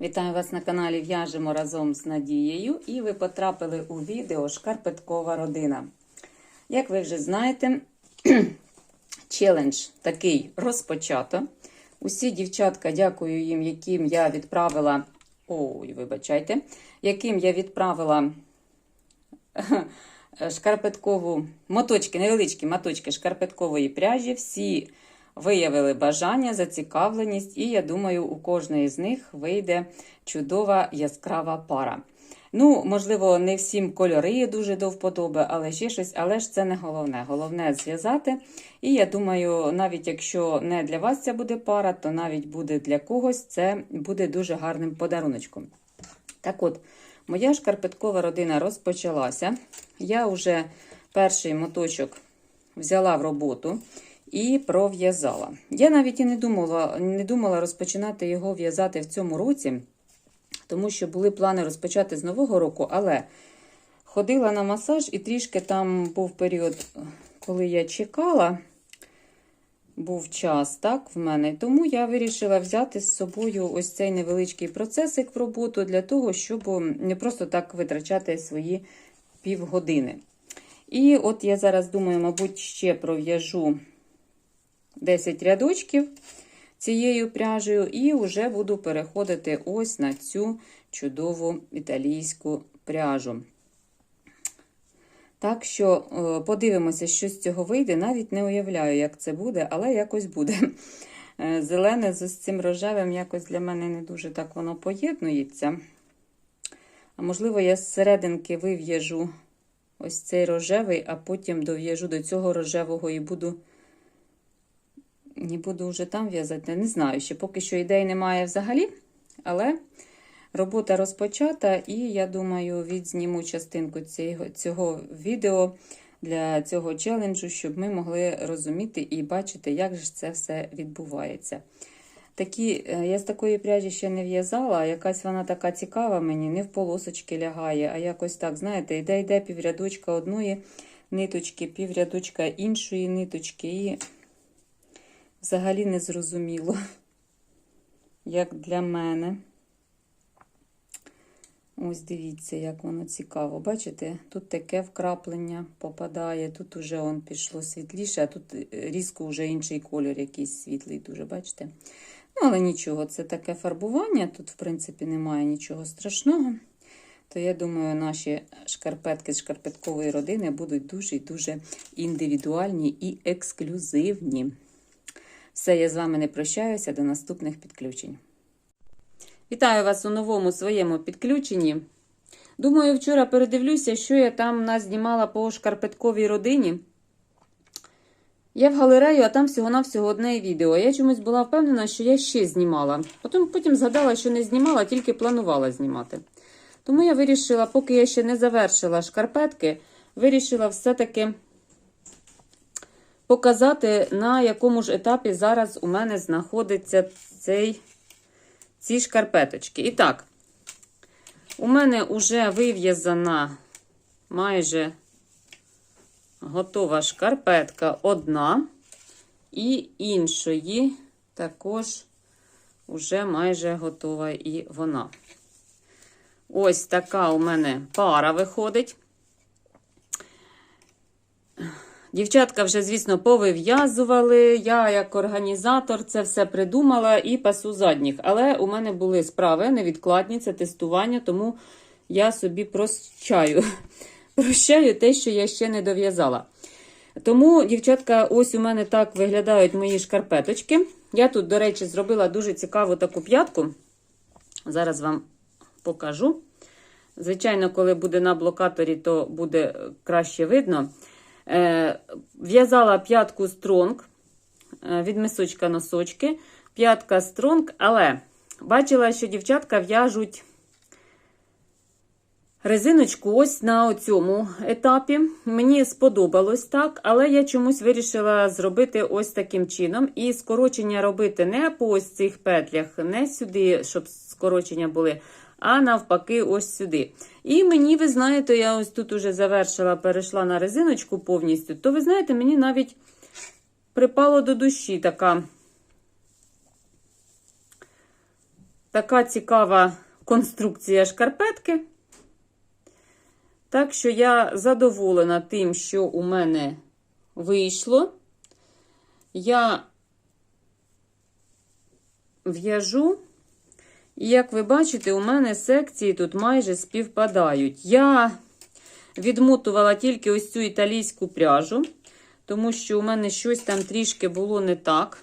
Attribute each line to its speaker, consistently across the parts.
Speaker 1: Вітаю вас на каналі В'яжемо разом з Надією. І ви потрапили у відео Шкарпеткова родина. Як ви вже знаєте, челендж такий розпочато. Усі дівчатка, дякую їм, яким я відправила. Ой, вибачайте, яким я відправила шкарпеткову моточки, невеличкі моточки шкарпеткової пряжі. Всі виявили бажання, зацікавленість, і я думаю, у кожної з них вийде чудова яскрава пара. Ну, можливо, не всім кольори дуже до вподоби, але ще щось, але ж це не головне. Головне зв'язати. І я думаю, навіть якщо не для вас ця буде пара, то навіть буде для когось це буде дуже гарним подаруночком. Так от, моя шкарпеткова родина розпочалася. Я вже перший моточок взяла в роботу і пров'язала. Я навіть і не думала, не думала розпочинати його в'язати в цьому році, тому що були плани розпочати з нового року, але ходила на масаж і трішки там був період, коли я чекала. Був час, так, в мене. Тому я вирішила взяти з собою ось цей невеличкий процесик в роботу для того, щоб не просто так витрачати свої півгодини. І от я зараз думаю, мабуть, ще пров'яжу 10 рядочків цією пряжею, і вже буду переходити ось на цю чудову італійську пряжу. Так що е, подивимося, що з цього вийде. Навіть не уявляю, як це буде, але якось буде. Е, Зелене з цим рожевим якось для мене не дуже так воно поєднується. А можливо, я з серединки вив'яжу ось цей рожевий, а потім дов'яжу до цього рожевого і буду. Не буду вже там в'язати, не знаю, ще поки що ідей немає взагалі, але робота розпочата, і я думаю, відзніму частинку цього, цього відео для цього челенджу, щоб ми могли розуміти і бачити, як же це все відбувається. Такі, Я з такої пряжі ще не в'язала, якась вона така цікава мені, не в полосочки лягає, а якось так, знаєте, йде йде піврядочка одної ниточки, піврядочка іншої ниточки. і взагалі не зрозуміло, як для мене. Ось дивіться, як воно цікаво. Бачите, тут таке вкраплення попадає, тут уже он пішло світліше, а тут різко вже інший колір, якийсь світлий, дуже, бачите? Ну, але нічого, це таке фарбування. Тут, в принципі, немає нічого страшного. То я думаю, наші шкарпетки з шкарпеткової родини будуть дуже і дуже індивідуальні і ексклюзивні. Все, я з вами не прощаюся до наступних підключень. Вітаю вас у новому своєму підключенні. Думаю, вчора передивлюся, що я там нас знімала по шкарпетковій родині. Я в галерею, а там всього-навсього одне відео. Я чомусь була впевнена, що я ще знімала. Потім потім згадала, що не знімала, тільки планувала знімати. Тому я вирішила, поки я ще не завершила шкарпетки, вирішила все-таки показати, на якому ж етапі зараз у мене знаходиться цей, ці шкарпеточки. І так, у мене вже вив'язана майже готова шкарпетка одна, і іншої також вже майже готова і вона. Ось така у мене пара виходить. Дівчатка вже, звісно, повив'язували. Я, як організатор, це все придумала і пасу задніх. Але у мене були справи невідкладні, це тестування, тому я собі прощаю. Прощаю те, що я ще не дов'язала. Тому, дівчатка, ось у мене так виглядають мої шкарпеточки. Я тут, до речі, зробила дуже цікаву таку п'ятку. Зараз вам покажу. Звичайно, коли буде на блокаторі, то буде краще видно. В'язала п'ятку стронг від мисочка носочки. П'ятка стронг, але бачила, що дівчатка в'яжуть резиночку ось на цьому етапі. Мені сподобалось так, але я чомусь вирішила зробити ось таким чином. І скорочення робити не по ось цих петлях, не сюди, щоб скорочення були, а навпаки, ось сюди. І мені, ви знаєте, я ось тут уже завершила, перейшла на резиночку повністю, то, ви знаєте, мені навіть припало до душі така така цікава конструкція шкарпетки. Так що я задоволена тим, що у мене вийшло. Я в'яжу. І як ви бачите, у мене секції тут майже співпадають. Я відмотувала тільки ось цю італійську пряжу, тому що у мене щось там трішки було не так.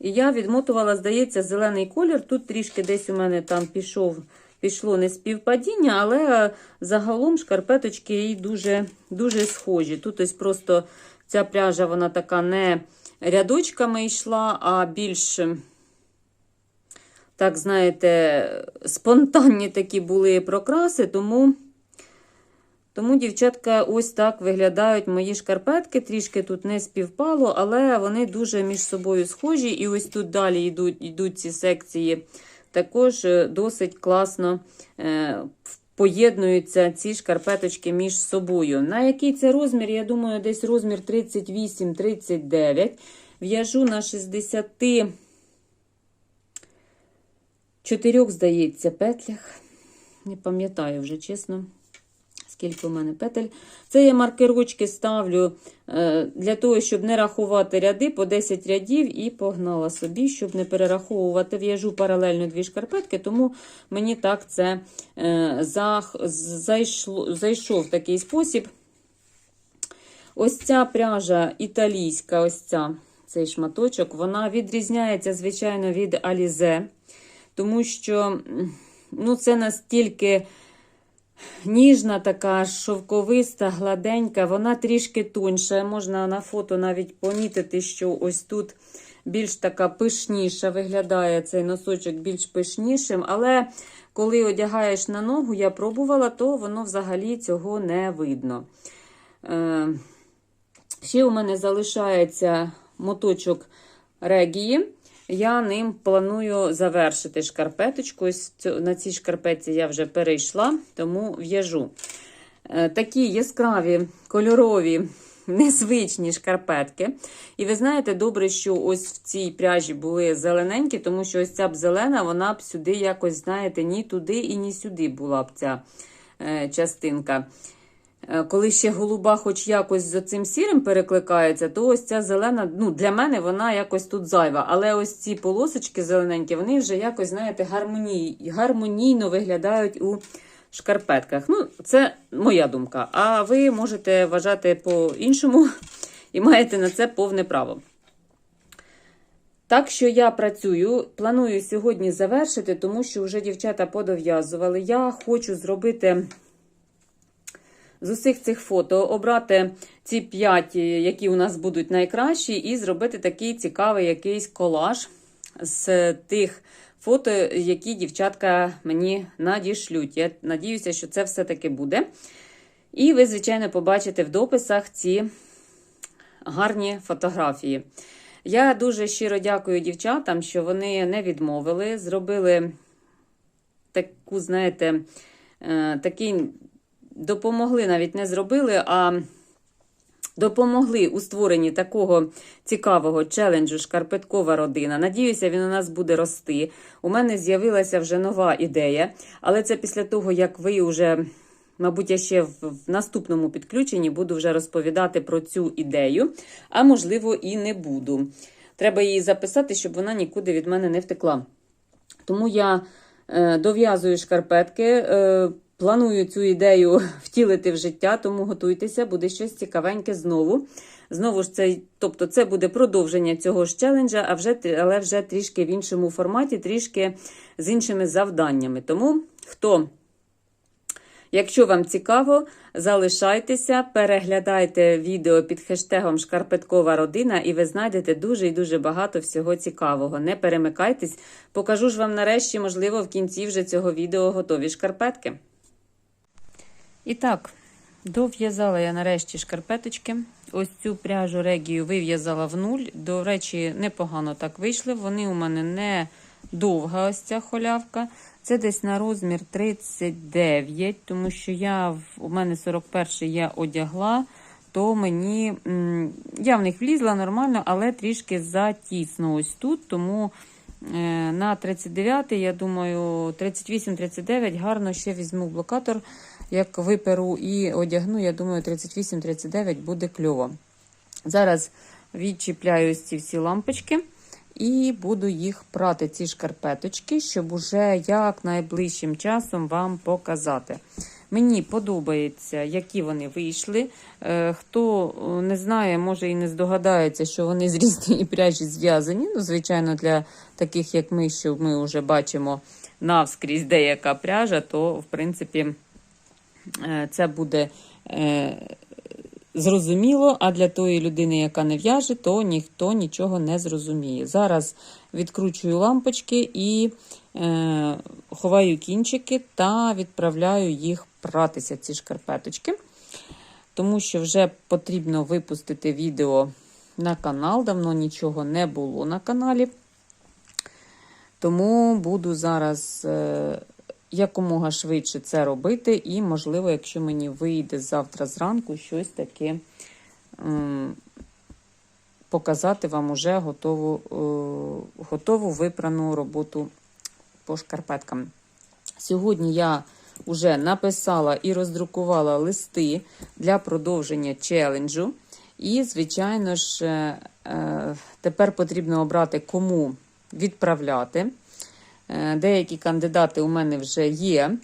Speaker 1: І я відмотувала, здається, зелений колір. Тут трішки десь у мене там пішов, пішло не співпадіння, але загалом шкарпеточки їй дуже, дуже схожі. Тут ось просто ця пряжа, вона така не рядочками йшла, а більш, так, знаєте, спонтанні такі були прокраси, тому. Тому, дівчатка, ось так виглядають мої шкарпетки. Трішки тут не співпало, але вони дуже між собою схожі. І ось тут далі йдуть, йдуть ці секції. Також е, досить класно е, поєднуються ці шкарпеточки між собою. На який це розмір? Я думаю, десь розмір 38-39. В'яжу на 64, здається, петлях. Не пам'ятаю вже, чесно скільки у мене петель. Це я маркерочки ставлю е, для того, щоб не рахувати ряди по 10 рядів і погнала собі, щоб не перераховувати. В'яжу паралельно дві шкарпетки, тому мені так це е, зайшло, зайшов такий спосіб. Ось ця пряжа італійська, ось ця, цей шматочок, вона відрізняється, звичайно, від Алізе, тому що ну, це настільки. Ніжна така шовковиста, гладенька, вона трішки тоньша. Можна на фото навіть помітити, що ось тут більш така пишніша виглядає цей носочок більш пишнішим. Але коли одягаєш на ногу, я пробувала, то воно взагалі цього не видно. Е, Ще у мене залишається моточок регії. Я ним планую завершити шкарпеточку. Ось на цій шкарпетці я вже перейшла, тому в'яжу. Е, такі яскраві, кольорові, незвичні шкарпетки. І ви знаєте, добре, що ось в цій пряжі були зелененькі, тому що ось ця б зелена, вона б сюди якось, знаєте, ні туди і ні сюди була б ця е, частинка. Е, коли ще голуба хоч якось з цим сірим перекликається, то ось ця зелена, ну, для мене вона якось тут зайва. Але ось ці полосочки зелененькі, вони вже якось, знаєте, гармоній, гармонійно виглядають у шкарпетках. Ну, Це моя думка. А ви можете вважати по-іншому і маєте на це повне право. Так що я працюю, планую сьогодні завершити, тому що вже дівчата подов'язували. Я хочу зробити з усіх цих фото обрати ці п'ять, які у нас будуть найкращі, і зробити такий цікавий якийсь колаж з тих фото, які дівчатка мені надішлють. Я надіюся, що це все-таки буде. І ви, звичайно, побачите в дописах ці гарні фотографії. Я дуже щиро дякую дівчатам, що вони не відмовили, зробили таку, знаєте, е, такий допомогли, навіть не зробили, а допомогли у створенні такого цікавого челенджу Шкарпеткова родина. Надіюся, він у нас буде рости. У мене з'явилася вже нова ідея, але це після того, як ви вже. Мабуть, я ще в наступному підключенні буду вже розповідати про цю ідею, а можливо, і не буду. Треба її записати, щоб вона нікуди від мене не втекла. Тому я е, дов'язую шкарпетки, е, Планую цю ідею втілити в життя, тому готуйтеся, буде щось цікавеньке знову. Знову ж це, тобто, це буде продовження цього ж челенджа, а вже, але вже трішки в іншому форматі, трішки з іншими завданнями. Тому хто, якщо вам цікаво, залишайтеся, переглядайте відео під хештегом Шкарпеткова родина, і ви знайдете дуже і дуже багато всього цікавого. Не перемикайтесь, покажу ж вам нарешті, можливо, в кінці вже цього відео готові шкарпетки. І так, дов'язала я нарешті шкарпеточки. Ось цю пряжу регію вив'язала в нуль. До речі, непогано так вийшли. Вони у мене не довга, ось ця холявка. Це десь на розмір 39, тому що я у мене 41 я одягла, то мені я в них влізла нормально, але трішки затісно ось тут. Тому Е, На 39, я думаю, 38-39 гарно ще візьму блокатор, як виперу і одягну. Я думаю, 38-39 буде кльово. Зараз відчіпляю ці всі лампочки і буду їх прати, ці шкарпеточки, щоб уже як найближчим часом вам показати. Мені подобається, які вони вийшли. Е, Хто е, не знає, може і не здогадається, що вони з різної пряжі зв'язані. Ну, звичайно, для таких, як ми, що ми вже бачимо навскрізь деяка пряжа, то в принципі це буде е, зрозуміло. А для тої людини, яка не в'яже, то ніхто нічого не зрозуміє. Зараз відкручую лампочки і е, ховаю кінчики та відправляю їх пратися, ці шкарпеточки. Тому що вже потрібно випустити відео на канал. Давно нічого не було на каналі. Тому буду зараз е, якомога швидше це робити, і, можливо, якщо мені вийде завтра зранку щось таке показати вам уже готову, е, готову випрану роботу по шкарпеткам. Сьогодні я вже написала і роздрукувала листи для продовження челенджу. І, звичайно ж, е, е, тепер потрібно обрати, кому відправляти. Е, Деякі кандидати у мене вже є,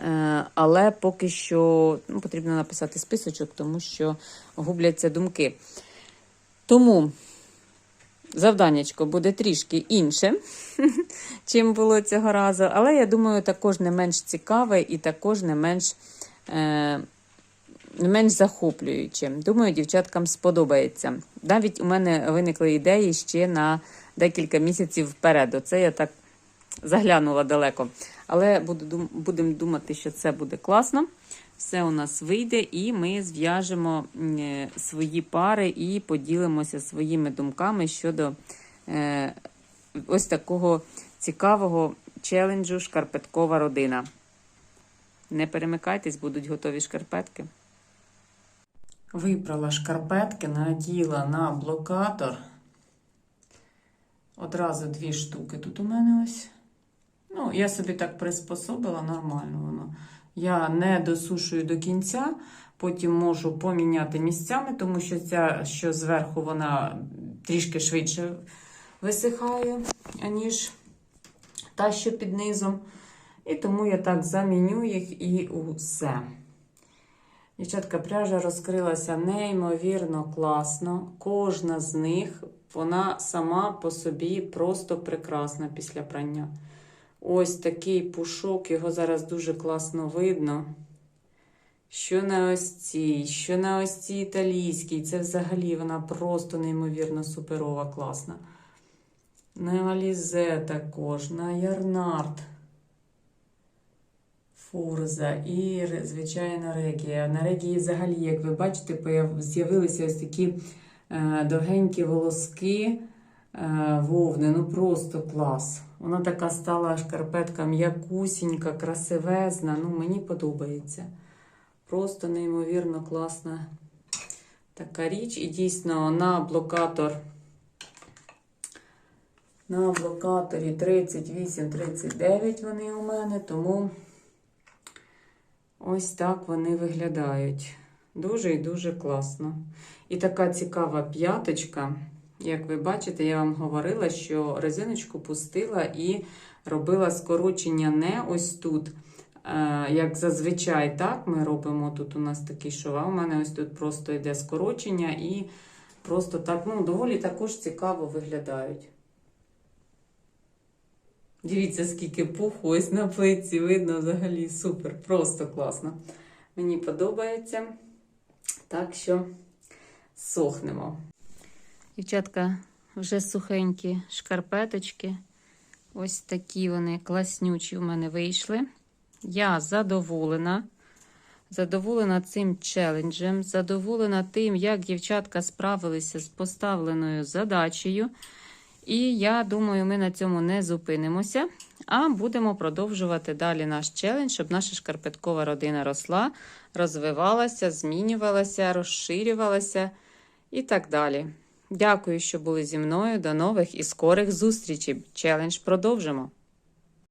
Speaker 1: е, але поки що ну, потрібно написати списочок, тому що губляться думки. Тому завданнячко буде трішки інше, чим було цього разу. Але я думаю, також не менш цікаве і також не менш, е, не менш захоплююче. Думаю, дівчаткам сподобається. Навіть у мене виникли ідеї ще на декілька місяців вперед. Оце я так заглянула далеко. Але будемо думати, що це буде класно. Все у нас вийде, і ми зв'яжемо е, свої пари і поділимося своїми думками щодо е, ось такого цікавого челенджу Шкарпеткова родина. Не перемикайтесь, будуть готові шкарпетки. Випрала шкарпетки, наділа на блокатор. Одразу дві штуки тут у мене ось. Ну, я собі так приспособила, нормально воно. Я не досушую до кінця, потім можу поміняти місцями, тому що ця, що зверху, вона трішки швидше висихає, аніж та, що під низом. І тому я так заміню їх і усе. Дівчатка, пряжа розкрилася неймовірно класно. Кожна з них, вона сама по собі просто прекрасна після прання. Ось такий пушок, його зараз дуже класно видно. Що на ось цій, що на ось цій італійській. Це взагалі вона просто неймовірно суперова, класна. На Алізе також, на Ярнард. Фурза і, звичайно, регія. На регії взагалі, як ви бачите, з'явилися ось такі довгенькі волоски е, вовни. Ну просто клас. Вона така стала шкарпетка м'якусінька, красивезна. Ну, мені подобається. Просто неймовірно класна така річ. І дійсно на блокатор. На блокаторі 38-39 вони у мене, тому ось так вони виглядають. Дуже і дуже класно. І така цікава п'яточка. Як ви бачите, я вам говорила, що резиночку пустила і робила скорочення не ось тут. е, Як зазвичай, так, ми робимо тут у нас такий шов, а у мене ось тут просто йде скорочення і просто так, ну, доволі також цікаво виглядають. Дивіться, скільки пуху ось на плитці видно взагалі супер, просто класно. Мені подобається. Так що сохнемо. Дівчатка, вже сухенькі шкарпеточки. Ось такі вони класнючі у мене вийшли. Я задоволена. Задоволена цим челенджем, задоволена тим, як дівчатка справилися з поставленою задачею. І я думаю, ми на цьому не зупинимося, а будемо продовжувати далі наш челендж, щоб наша шкарпеткова родина росла, розвивалася, змінювалася, розширювалася і так далі. Дякую, що були зі мною. До нових і скорих зустрічей. Челендж продовжимо.